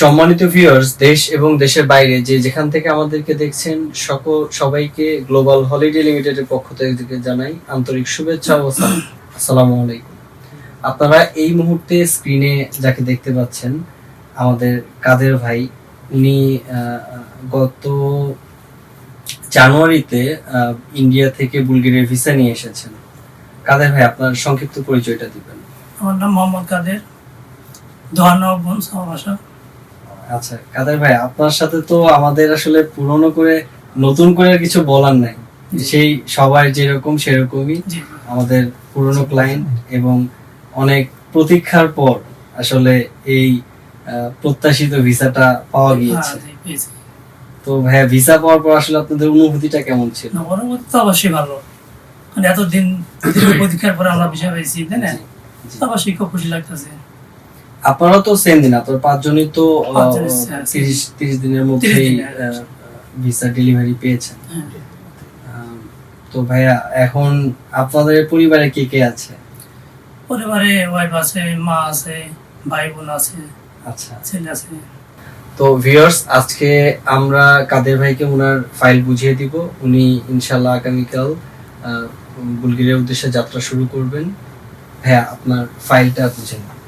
সম্মানিত ভিউয়ার্স দেশ এবং দেশের বাইরে যে যেখান থেকে আমাদেরকে দেখছেন, সকল, সবাইকে গ্লোবাল হলিডে লিমিটেডের পক্ষ থেকে জানাই আন্তরিক শুভেচ্ছা ও সালাম। আসসালামু আলাইকুম। আপনারা এই মুহূর্তে স্ক্রিনে যাকে দেখতে পাচ্ছেন, আমাদের কাদের ভাই, উনি গত জানুয়ারিতে ইন্ডিয়া থেকে বুলগেরিয়ার ভিসা নিয়ে এসেছেন। কাদের ভাই, আপনার সংক্ষিপ্ত পরিচয়টা দিবেন। আমার নাম মোহাম্মদ কাদের। দোহানো বংশ ভাষা আচ্ছা কাদের ভাই আপনার সাথে তো আমাদের আসলে পুরনো করে নতুন করে কিছু বলার নাই। সেই সবার যেরকম সেরকমই আমাদের পুরনো ক্লায়েন্ট এবং অনেক প্রতীক্ষার পর আসলে এই প্রত্যাশিত ভিসাটা পাওয়া গিয়েছে। হ্যাঁ, জি, পেয়েছি। তো ভাইয়া ভিসা পাওয়ার পর আসলে আপনাদের অনুভূতিটা কেমন ছিল? পরবর্তী তো অবশ্যই ভালো। মানে এতদিন প্রতীক্ষার পরে আমরা বিষয় পেয়েছি তাই না? অবশ্যই খুব খুশি লাগতেছে। আপনারা তো সেম দিন আপনার পাঁচজনই তো হ্যাঁ, তিরিশ তিরিশ দিনের 30 মধ্যেই ভিসা ডেলিভারি পেয়েছেন। হ্যাঁ। তো ভাইয়া এখন আপনাদের পরিবারে কে কে আছে? পরিবারে ওয়াইফ আছে মা আছে ভাই বোন আছে আচ্ছা। ছেলে আছে। তো ভিউয়ার্স আজকে আমরা কাদের ভাইকে ওনার ফাইল বুঝিয়ে দিব। উনি ইনশাল্লাহ আগামীকাল বুলগেরিয়ার উদ্দেশ্যে যাত্রা শুরু করবেন। ভাইয়া আপনার ফাইলটা বুঝে নিন।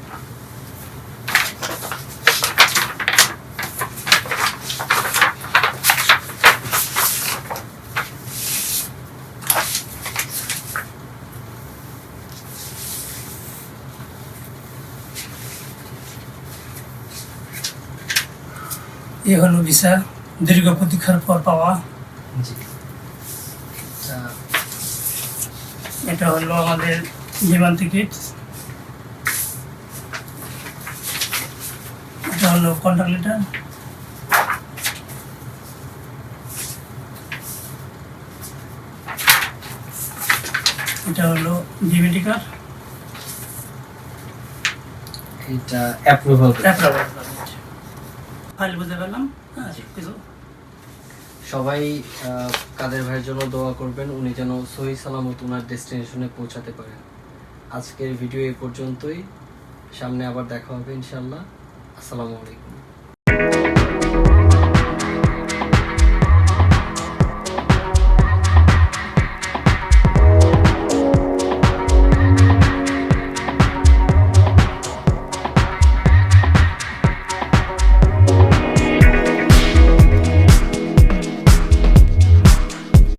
এই হলো ভিসা দীর্ঘ প্রতীক্ষার পর পাওয়া। এটা হলো আমাদের বিমান টিকিট। এটা হলো কন্ট্যাক্ট লেটার। এটা হলো ডিবিটি কার্ড। এটা অ্যাপ্রুভাল অ্যাপ্রুভাল ফাইল বুঝতে পারলাম? হ্যাঁ কিছু? সবাই কাদের ভাইয়ের জন্য দোয়া করবেন, উনি যেন সহি সালামত ওনার ডেস্টিনেশনে পৌঁছাতে পারেন। আজকের ভিডিও এ পর্যন্তই। সামনে আবার দেখা হবে ইনশাল্লাহ আসসালামু আলাইকুম।